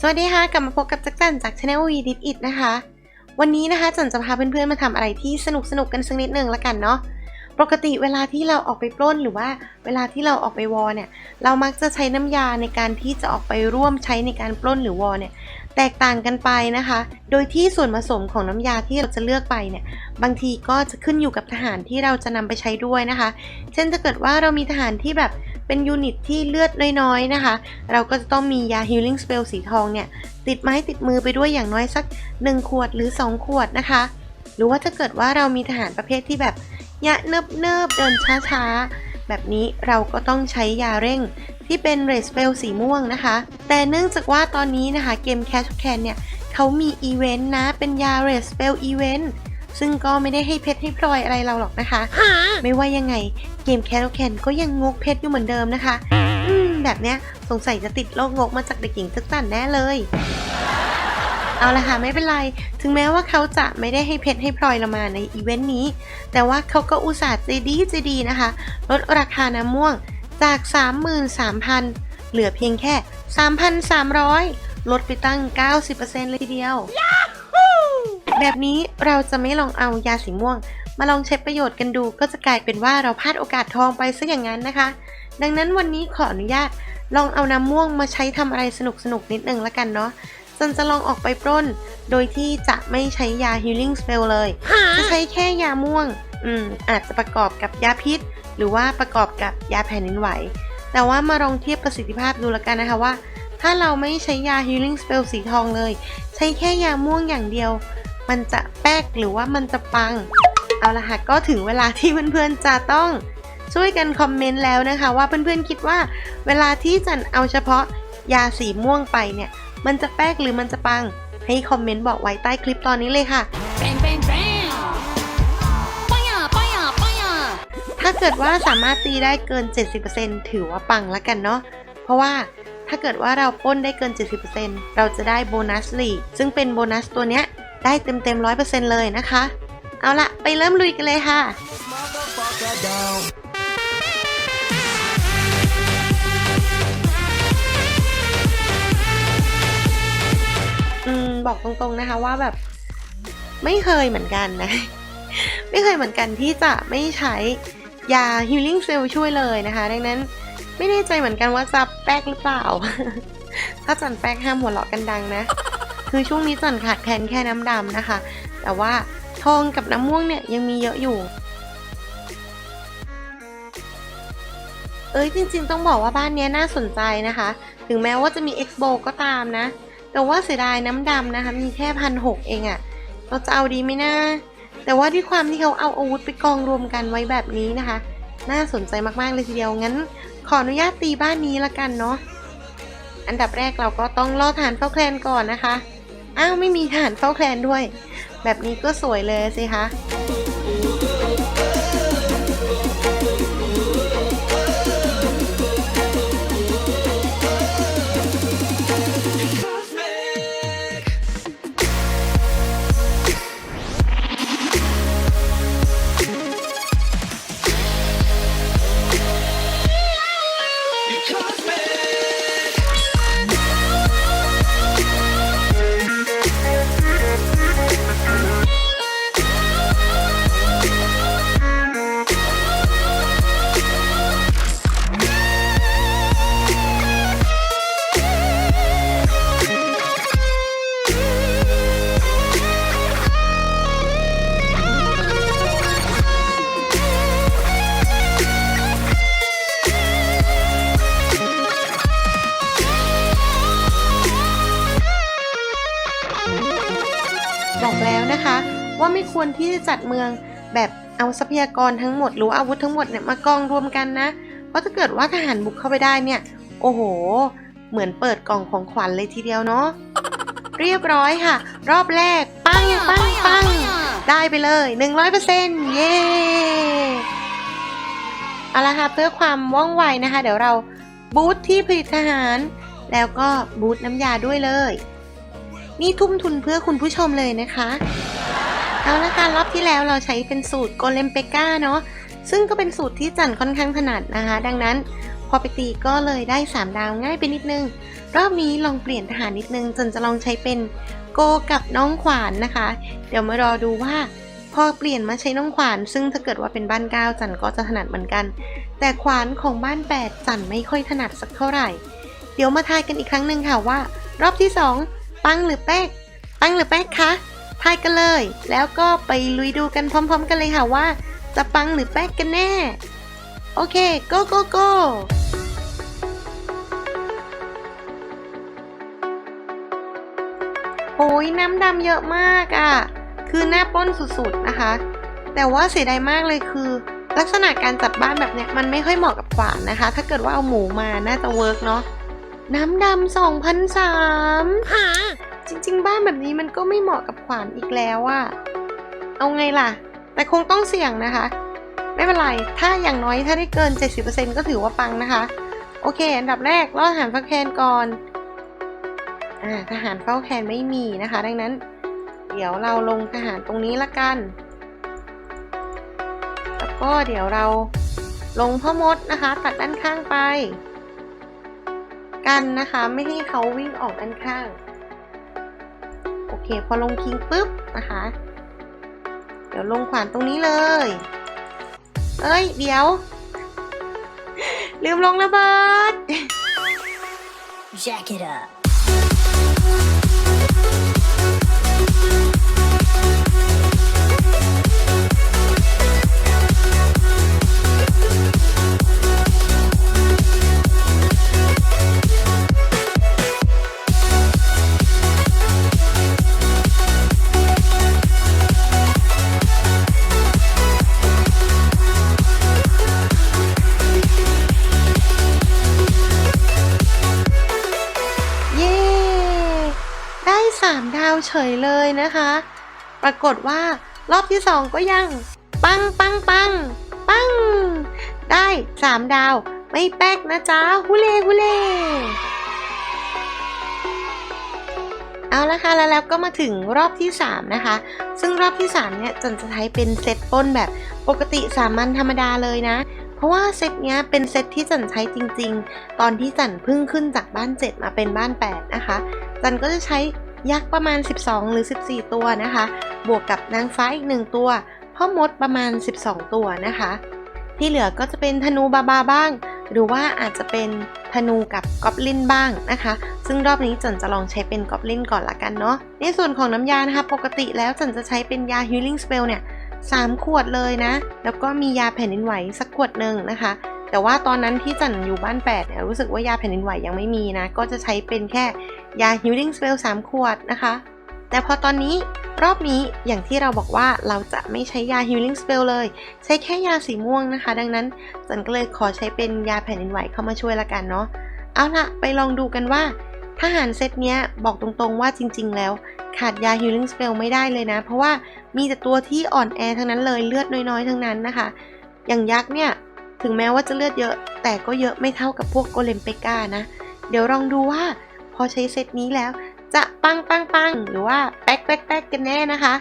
สวัสดีค่ะ กลับมาพบกับจักรจันจาก Channel We Did It นะคะ วันนี้นะคะจันจะพาเพื่อนๆมาทำอะไรที่สนุกสนุกกันสักนิดหนึ่งละกันเนาะปกติเวลาที่เราออกไปปล้นหรือว่าเวลาที่เราออกไปวอเนี่ย เรามักจะใช้น้ำยาในการที่จะออกไปร่วมใช้ในการปล้นหรือวอเนี่ย แตกต่างกันไปนะคะ โดยที่ส่วนผสมของน้ำยาที่เราจะเลือกไปเนี่ย บางทีก็จะขึ้นอยู่กับทหารที่เราจะนำไปใช้ด้วยนะคะ เช่นถ้าเกิดว่าเรามีทหารที่แบบ เป็นยูนิตที่เลือดน้อยๆนะคะ เราก็จะต้องมียา healing spell สีทองเนี่ยติดไม้ติดมือไปด้วยอย่างน้อยสัก 1 ขวดหรือ 2 ขวดนะคะ หรือว่าถ้าเกิดว่าเรามีทหารประเภทที่แบบยะเนิบเนิบๆเดินช้าๆ แบบนี้เราก็ต้องใช้ยาเร่งที่เป็น red spell สีม่วงนะคะ แต่เนื่องจากว่าตอนนี้นะคะเกม Cash of Can เนี่ยเขามีอีเวนต์นะ เป็นยา red spell event ซึ่งก็ไม่ได้ให้เพชรให้พลอยอะไรเราหรอกนะคะ ไม่ว่ายังไงเกม Cash of Can ก็ยังงกเพชรอยู่เหมือนเดิมนะคะ อืม แบบเนี้ยสงสัยจะติดโรคงกมาจากเด็กหญิงจักจันแน่เลย เอาละค่ะไม่เป็นไร ถึงแม้ว่าเขาจะไม่ได้ให้เพชรให้พลอยเรามาในอีเวนต์นี้ แต่ว่าเขาก็อุตส่าห์ใจดีใจดีนะคะ ลดราคาน้ำม่วงจาก 33,000 เหลือเพียงแค่ 3,300 ลดไปตั้ง 90%เลยทีเดียว แบบนี้เราจะไม่ลองเอายาสีม่วง มาลองใช้ประโยชน์กันดู ก็จะกลายเป็นว่าเราพลาดโอกาสทองไปซะอย่างนั้นนะคะ ดังนั้นวันนี้ขออนุญาตลองเอาน้ำม่วงมาใช้ทำอะไรสนุกๆนิดนึงละกันเนาะจันจะลองออกไปปล้น โดยที่จะไม่ใช้ยา healing spell เลย จะใช้แค่ยาม่วง อืม อาจจะประกอบกับยาพิษ หรือว่าประกอบกับยาแผ่นดินไหว แต่ว่ามาลองเทียบประสิทธิภาพดูละกันนะคะว่า ถ้าเราไม่ใช้ยา healing spell สีทองเลย ใช้แค่ยาม่วงอย่างเดียว มันจะแป๊กหรือว่ามันจะปัง เอาละค่ะก็ถึงเวลาที่เพื่อนๆจะต้องช่วยกันคอมเมนต์แล้วนะคะ ว่าเพื่อนๆคิดว่า เวลาที่จันเอาเฉพาะยาสีม่วงไปเนี่ย มันจะแป๊กหรือมันจะปัง ให้คอมเมนต์บอกไว้ใต้คลิปตอนนี้เลยค่ะ Bang bang bang! Fire fire fire! ถ้าเกิดว่าสามารถตีได้เกิน 70%ถือว่าปังแล้วกันเนาะเพราะว่าถ้าเกิดว่าเราปล้นได้เกิน 70%เราจะได้โบนัสลีซึ่งเป็นโบนัสตัวเนี้ย ได้เต็มเต็มๆ100%เลยนะคะ เอาละไปเริ่มลุยกันเลยค่ะ อืม บอกตรงๆนะคะว่าแบบ ไม่เคยเหมือนกันนะ ไม่เคยเหมือนกันที่จะไม่ใช้ยา healing cell ช่วยเลยนะคะ ดังนั้นไม่แน่ใจเหมือนกันว่าจะแป๊กหรือเปล่า ถ้าจันแป๊กห้ามหัวเราะกันดังนะ คือช่วงนี้จันขาดแคลนแค่น้ำดำนะคะ แต่ว่าทองกับน้ำม่วงเนี่ยยังมีเยอะอยู่ เอ้ยจริงๆต้องบอกว่าบ้านนี้น่าสนใจนะคะ ถึงแม้ว่าจะมี Expo ก็ตามนะ แต่ว่าเสียดายน้ำดำนะคะ มีแค่พันหกเองอะเราจะเอาดีไหมนะแต่ว่าด้วยความที่เขาเอาอาวุธไปกองรวมกันไว้แบบนี้นะคะ น่าสนใจมากๆเลยทีเดียวงั้น ขออนุญาตตีบ้านนี้ละกันเนาะอันดับแรกเราก็ต้องล่อฐานเฝ้าแคลนก่อนนะคะ อ้าวไม่มีฐานเฝ้าแคลนด้วย แบบนี้ก็สวยเลยสิคะ จัดเมืองแบบเอาทรัพยากรทั้งหมดหรืออาวุธทั้งหมดเนี่ยมากองรวมกันนะ เพราะถ้าเกิดว่าทหารบุกเข้าไปได้เนี่ย โอ้โห เหมือนเปิดกล่องของขวัญเลยทีเดียวเนาะ เรียบร้อยค่ะ รอบแรก ปังปังปังได้ไปเลย 100%เย้เอาละค่ะเพื่อความว่องไวนะคะ เดี๋ยวเราบูธที่ผลิตทหาร แล้วก็บูธน้ำยาด้วยเลย นี่ทุ่มทุนเพื่อคุณผู้ชมเลยนะคะ เอาละค่ะรอบที่แล้วเราใช้เป็นสูตรโกเลมเปก้าเนาะซึ่งก็เป็นสูตรที่จันค่อนข้างถนัดนะคะ ดังนั้น พอไปตีก็เลยได้ 3 ดาวง่ายไปนิดนึง รอบนี้ลองเปลี่ยนทหารนิดนึงจนจะลองใช้เป็นโกกับน้องขวานนะคะ เดี๋ยวมารอดูว่าพอเปลี่ยนมาใช้น้องขวาน ซึ่งถ้าเกิดว่าเป็นบ้านเก้าจันก็จะถนัดเหมือนกัน แต่ขวานของบ้านแปดจันไม่ค่อยถนัดสักเท่าไหร่ เดี๋ยวมาทายกันอีกครั้งหนึ่งค่ะว่า รอบที่สองปังหรือแป๊กปังหรือแป๊กคะ ทายกันเลย แล้วก็ไปลุยดูกันพร้อมๆ กันเลยค่ะว่า จะปังหรือแป๊กกันแน่ โอเค go go go โอ้ยน้ำดำเยอะมากอะ่ะ คือหน้าป้นสุดๆนะคะ แต่ว่าเสียดายมากเลยคือ ลักษณะการจัดบ้านแบบเนี้ยมันไม่ค่อยเหมาะกับขวานนะคะ ถ้าเกิดว่าเอาหมูมาน่าจะเวิร์กเนาะน้ำดำสองพันสาม จริง ๆ บ้านแบบนี้มันก็ไม่เหมาะกับขวานอีกแล้วอะเอาไงล่ะ แต่คงต้องเสี่ยงนะคะ ไม่เป็นไร ถ้าอย่างน้อยถ้าได้เกิน 70%ก็ถือว่าปังนะคะ โอเค อันดับแรกล่อทหารฟักแคนก่อนอ่าทหารเฝ้าแคนไม่มีนะคะ ดังนั้น เดี๋ยวเราลงทหารตรงนี้ละกัน แล้วก็เดี๋ยวเราลงพ่อมดนะคะ ตัดด้านข้างไป กันนะคะ ไม่ให้เขาวิ่งออกด้านข้าง โอเค พอลงคิงปุ๊บนะคะ เดี๋ยวลงขวานตรงนี้เลย เอ้ย เดี๋ยว ลืมลงระเบิด Jack it up. ได้3ดาวเฉยเลยนะคะ ปรากฏว่ารอบที่2ก็ยัง ปังปังปังปัง ได้3ดาว ไม่แป๊กนะจ๊ะฮุเลฮุเลเอาละค่ะแล้วแล้วก็มาถึงรอบที่ 3 นะคะ ซึ่งรอบที่ 3 เนี่ยจันจะใช้เป็นเซตป้นแบบปกติสามัญธรรมดาเลยนะ เพราะว่าเซตเนี้ยเป็นเซตที่จันใช้จริง ๆ ตอนที่จันเพิ่งขึ้นจากบ้าน 7 มาเป็นบ้าน 8 นะคะ จันก็จะใช้ ยักษ์ประมาณ 12 หรือ 14 ตัวนะคะ บวกกับนางฟ้าอีก 1 ตัวพ่อมดประมาณ 12 ตัวนะคะ ที่เหลือก็จะเป็นธนูบาบาบ้าง หรือว่าอาจจะเป็นธนูกับกอบลินบ้างนะคะ ซึ่งรอบนี้จันจะลองใช้เป็นกอบลินก่อนละกันเนาะ ในส่วนของน้ำยานะคะ ปกติแล้วจันจะใช้เป็นยา Healing Spell เนี่ย3ขวดเลยนะ แล้วก็มียาแผ่นดินไหวสักขวดหนึ่งนะคะ แต่ว่าตอนนั้นที่จันอยู่บ้าน8เนี่ยรู้สึกว่ายาแผ่นดินไหวยังไม่มีนะ ก็จะใช้เป็นแค่ ยา Healing Spell 3 ขวดนะคะ แต่พอตอนนี้รอบนี้อย่างที่เราบอกว่าเราจะไม่ใช้ยา Healing Spell เลย ใช้แค่ยาสีม่วงนะคะ ดังนั้นจันก็เลยขอใช้เป็นยาแผ่นดินไหวเข้ามาช่วยละกันเนาะเอาละไปลองดูกันว่าทหารเซตเนี้ยบอกตรงๆว่าจริง ๆ แล้ว ขาดยา Healing Spell ไม่ได้เลยนะ เพราะว่ามีแต่ตัวที่อ่อนแอทั้งนั้นเลยเลือดน้อยๆ ทั้งนั้นนะคะ อย่างยักษ์เนี่ยถึงแม้ว่าจะเลือดเยอะ แต่ก็เยอะไม่เท่ากับพวกโกเลมเปกานะ เดี๋ยวลองดูว่า พอใช้เซตนี้แล้ว จะปังปังปังหรือว่าแป๊กแป๊กแป๊กกันแน่นะคะ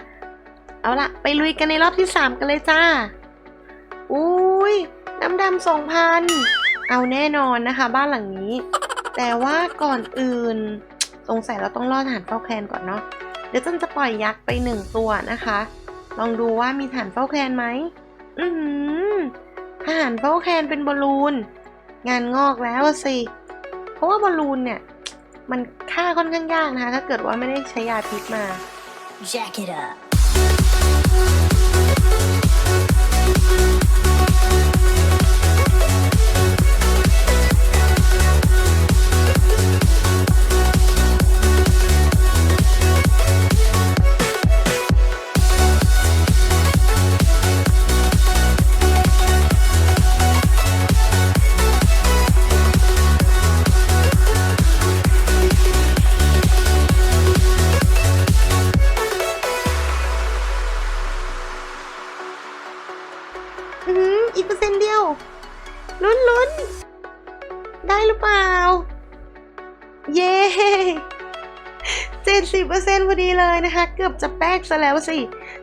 เอาละไปลุยกันในรอบที่ 3 กันเลยจ้า อุ้ยน้ำดำสองพันเอาแน่นอนนะคะ บ้านหลังนี้ แต่ว่าก่อนอื่น สงสัยเราต้องรอดฐานเฝ้าแคลนก่อนเนาะเดี๋ยวจันจะปล่อยยักษ์ไปหนึ่งตัวนะคะ ลองดูว่ามีฐานเฝ้าแคลนไหมอือหือทหารเฝ้าแคลนเป็นบอลลูน งานงอกแล้วสิ เพราะว่าบอลลูนเนี่ย มันฆ่าค่อนข้างยากนะคะ ถ้าเกิดว่าไม่ได้ใช้ยาพิษมา Jack it up. อีกเปอร์เซ็นต์เดียว ลุ้นลุ้น ได้หรือเปล่า เย้เจ็ดสิบเปอร์เซ็นต์พอดีเลยนะคะ เกือบจะแป๊กซะแล้วสิ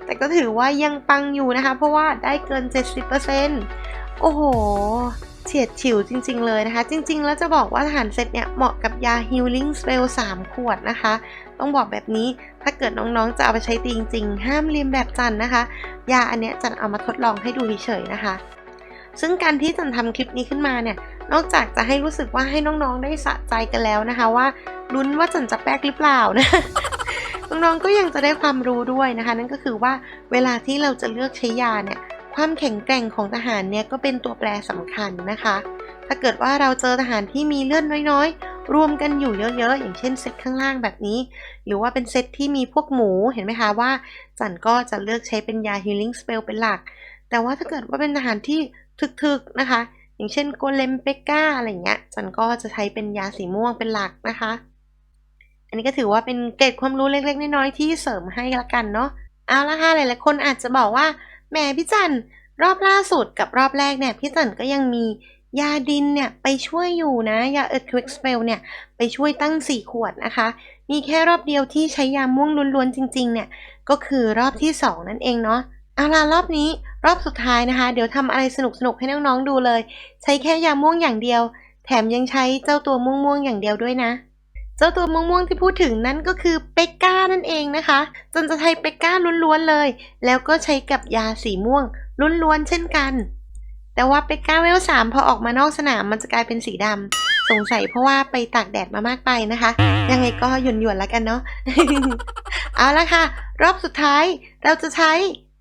แต่ก็ถือว่ายังปังอยู่นะคะ เพราะว่าได้เกินเจ็ดสิบเปอร์เซ็นต์โอ้โห เฉียดฉิวจริง ๆ เลยนะคะ จริง ๆ แล้วจะบอกว่าทหารเซตเนี่ยเหมาะกับยา Healing Spell 3ขวดนะคะ ต้องบอกแบบนี้ถ้าเกิดน้องๆจะเอาไปใช้จริง ๆ ห้ามเลียนแบบจันนะคะ ยาอันเนี้ยจันเอามาทดลองให้ดูเฉยๆนะคะ ซึ่งการที่จันทำคลิปนี้ขึ้นมาเนี่ยนอกจากจะให้รู้สึกว่าให้น้องๆได้สะใจกันแล้วนะคะ ว่าลุ้นว่าจันจะแป๊กหรือเปล่านะน้องๆก็ยังจะได้ความรู้ด้วยนะคะ นั่นก็คือว่าเวลาที่เราจะเลือกใช้ยาเนี่ย ความแข็งแกร่งของทหารเนี่ยก็เป็นตัวแปรสำคัญนะคะ ถ้าเกิดว่าเราเจอทหารที่มีเลือดน้อยๆ รวมกันอยู่เยอะๆ อย่างเช่นเซตข้างล่างแบบนี้ หรือว่าเป็นเซตที่มีพวกหมูเห็นไหมคะว่า จันก็จะเลือกใช้เป็นยา healing spell เป็นหลัก แต่ว่าถ้าเกิดว่าเป็นทหารที่ถึกๆนะคะ อย่างเช่นโกเลมเปกาอะไรเงี้ย จันก็จะใช้เป็นยาสีม่วงเป็นหลักนะคะ อันนี้ก็ถือว่าเป็นเกร็ดความรู้เล็กๆ น้อยๆที่เสริมให้ละกันเนาะ เอาละค่ะหลายๆคนอาจจะบอกว่า แหมพี่จันรอบล่าสุดกับรอบแรกเนี่ยพี่จันก็ยังมียาดินเนี่ยไปช่วยอยู่นะ ยา Earthquake Spell เนี่ยไปช่วยตั้ง 4 ขวดนะคะ มีแค่รอบเดียวที่ใช้ยาม่วงล้วนๆจริงๆเนี่ยก็คือรอบที่ 2 นั่นเองเนาะเอาล่ะรอบนี้รอบสุดท้ายนะคะ เดี๋ยวทำอะไรสนุกๆให้น้องๆดูเลย ใช้แค่ยาม่วงอย่างเดียว แถมยังใช้เจ้าตัวม่วงๆอย่างเดียวด้วยนะ จ้าตัวม่วงๆที่พูดถึงนั่นก็คือเปกก้านั่นเองนะคะ จนจะใช้เปกก้าล้วนๆเลย แล้วก็ใช้กับยาสีม่วงล้วนๆเช่นกัน แต่ว่าเปกก้าเวลสามพอออกมานอกสนามมันจะกลายเป็นสีดำสงสัยเพราะว่าไปตากแดดมามากไปนะคะ ยังไงก็หยุ่นๆแล้วกันเนาะเอาละค่ะ รอบสุดท้ายเราจะใช้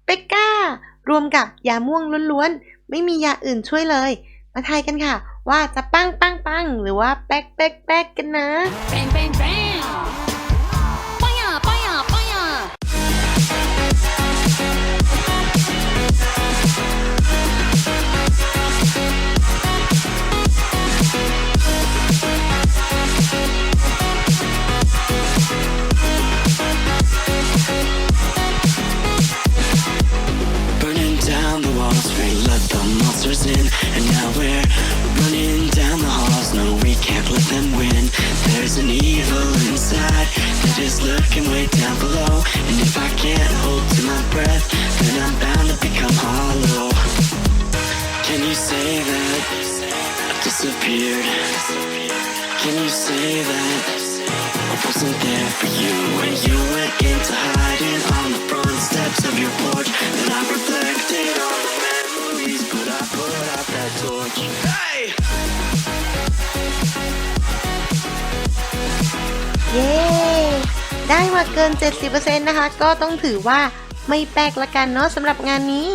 เปกก้ารวมกับยาม่วงล้วนๆไม่มียาอื่นช่วยเลย มาทายกันค่ะ ว่าจะปังปังปังหรือว่าแป๊กแป๊กแป๊กกันนะ Bang bang bang. Fire let them win There's an evil inside That is lurking way down below And if I can't hold to my breath Then I'm bound to become hollow Can you say that I disappeared? Can you say that I wasn't there for you when you went into hiding on the front steps of your porch. And I reflected on the memories, but I put out that torch. เย้ ได้มาเกิน 70%นะคะ ก็ต้องถือว่าไม่แปลกละกันเนาะสำหรับงานนี้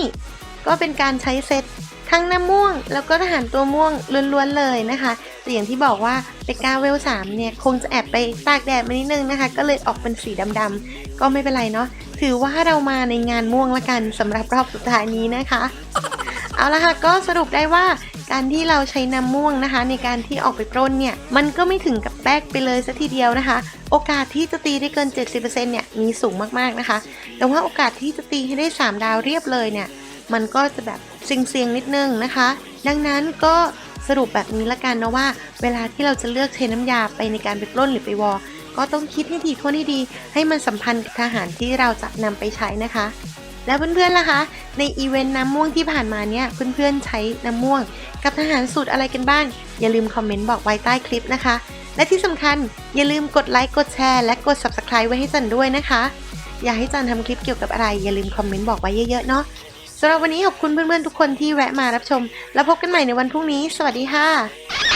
ก็เป็นการใช้เซตทั้งน้ำม่วง แล้วก็ทหารตัวม่วงล้วนๆเลยนะคะแต่อย่างที่บอกว่าเปกาเวล3เนี่ย คงจะแอบไปตากแดดมานิดนึงนะคะ ก็เลยออกเป็นสีดำๆก็ไม่เป็นไรเนาะถือว่าเรามาในงานม่วงละกันสำหรับรอบสุดท้ายนี้นะคะ เอาละค่ะก็สรุปได้ว่า การที่เราใช้น้ำม่วงนะคะ ในการที่ออกไปปล้นเนี่ย มันก็ไม่ถึงกับแป๊กไปเลยซะทีเดียวนะคะ โอกาสที่จะตีได้เกิน 70%เนี่ย มีสูงมากๆนะคะ แต่ว่าโอกาสที่จะตีให้ได้ 3 ดาวเรียบเลยเนี่ย มันก็จะแบบเสี่ยงๆนิดนึงนะคะ ดังนั้นก็สรุปแบบนี้ละกันนะว่า เวลาที่เราจะเลือกใช้น้ำยาไปในการไปปล้นหรือไปวอก็ต้องคิดให้ถี่ถ้วนให้ดี ให้มันสัมพันธ์กับทหารที่เราจะนำไปใช้นะคะ แล้วเพื่อนๆล่ะคะ ในอีเวนต์น้ำม่วงที่ผ่านมาเนี่ยเพื่อนๆใช้น้ำม่วง กับทหารสูตรอะไรกันบ้าง อย่าลืมคอมเมนต์บอกไว้ใต้คลิปนะคะ และที่สำคัญอย่าลืมกดไลค์กดแชร์และกด subscribe ไว้ให้จันด้วยนะคะ อยากให้จันทำคลิปเกี่ยวกับอะไร อย่าลืมคอมเมนต์บอกไว้เยอะๆเนาะสำหรับวันนี้ขอบคุณเพื่อนๆทุกคนที่แวะมารับชม แล้วพบกันใหม่ในวันพรุ่งนี้ สวัสดีค่ะ